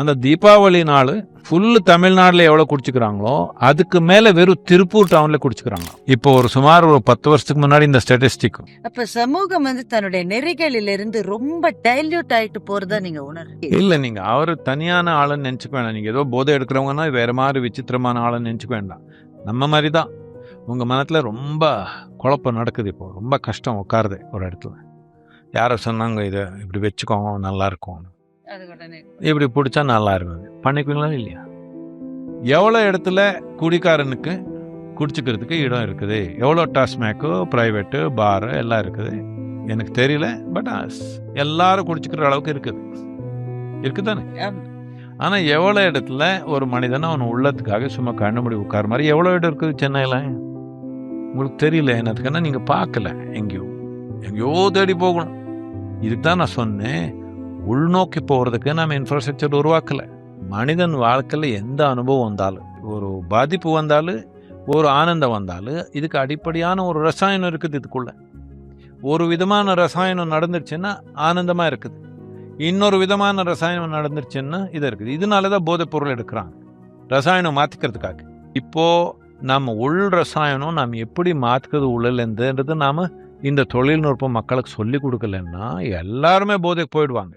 அந்த தீபாவளி நாள் ஃபுல்லு தமிழ்நாட்டில் எவ்வளோ குடிச்சுக்கிறாங்களோ அதுக்கு மேலே வெறும் திருப்பூர் டவுனில் குடிச்சுக்கிறாங்க. இப்போ ஒரு சுமார் ஒரு பத்து வருஷத்துக்கு முன்னாடி இந்த ஸ்டாட்டிஸ்டிக் அப்ப சமூகம் வந்து தன்னுடைய நெறிகளிலிருந்து ரொம்ப டைல்யூட் ஆயிட்டு போறதா நீங்க உணர்றீங்க? இல்லை நீங்கள் அவர் தனியான ஆளுன்னு நினச்சிக்க வேண்டாம். நீங்கள் ஏதோ போதை எடுக்கிறவங்கன்னா வேறு மாதிரி விசித்திரமான ஆளுன்னு நினச்சிக்க வேண்டாம். நம்ம மாதிரி தான் உங்கள் மனத்தில் ரொம்ப குழப்பம் நடக்குது இப்போ. ரொம்ப கஷ்டம் உட்காருது ஒரு இடத்துல. யாரோ சொன்னாங்க இதை? இப்படி வச்சுக்கோங்க நல்லா இருக்கும். அது உடனே இப்படி பிடிச்சா நல்லா இருக்கும் பண்ணிக்குவீங்களா இல்லையா? எவ்வளோ இடத்துல குடிக்காரனுக்கு குடிச்சுக்கிறதுக்கு இடம் இருக்குது? எவ்வளோ டாஸ்மேக்கு ப்ரைவேட்டு பாரு எல்லாம் இருக்குது. எனக்கு தெரியல பட் எல்லாரும் குடிச்சுக்கிற அளவுக்கு இருக்குது. இருக்குதானே. ஆனால் எவ்வளோ இடத்துல ஒரு மனிதன் அவன் உள்ளத்துக்காக சும்மா கண்ணு மூடி உட்கார மாதிரி எவ்வளோ இடம் இருக்குது சென்னையில்? உங்களுக்கு தெரியல என்னதுக்குன்னா நீங்கள் பார்க்கல எங்கேயோ. எங்கேயோ தேடி போகணும். இதுக்கு தான் நான் சொன்னேன். உள்நோக்கி போகிறதுக்கு நம்ம இன்ஃப்ராஸ்ட்ரக்சர் உருவாக்கலை. மனிதன் வாழ்க்கையில் எந்த அனுபவம் வந்தாலும் ஒரு பாதிப்பு வந்தாலும் ஒரு ஆனந்தம் வந்தாலும் இதுக்கு அடிப்படையான ஒரு ரசாயனம் இருக்குது இதுக்குள்ள. ஒரு விதமான ரசாயனம் நடந்துருச்சுன்னா ஆனந்தமாக இருக்குது. இன்னொரு விதமான ரசாயனம் நடந்துருச்சுன்னா இது இருக்குது. இதனால தான் போதைப் பொருள் எடுக்கிறாங்க. ரசாயனம் மாற்றிக்கிறதுக்காக இப்போது நம்ம உள் ரசாயனம் நாம் எப்படி மாற்றுக்கிறது உள்ளலேருந்துன்றது நாம் இந்த தொழில்நுட்பம் மக்களுக்கு சொல்லி கொடுக்கலன்னா எல்லாருமே போதைக்கு போயிடுவாங்க.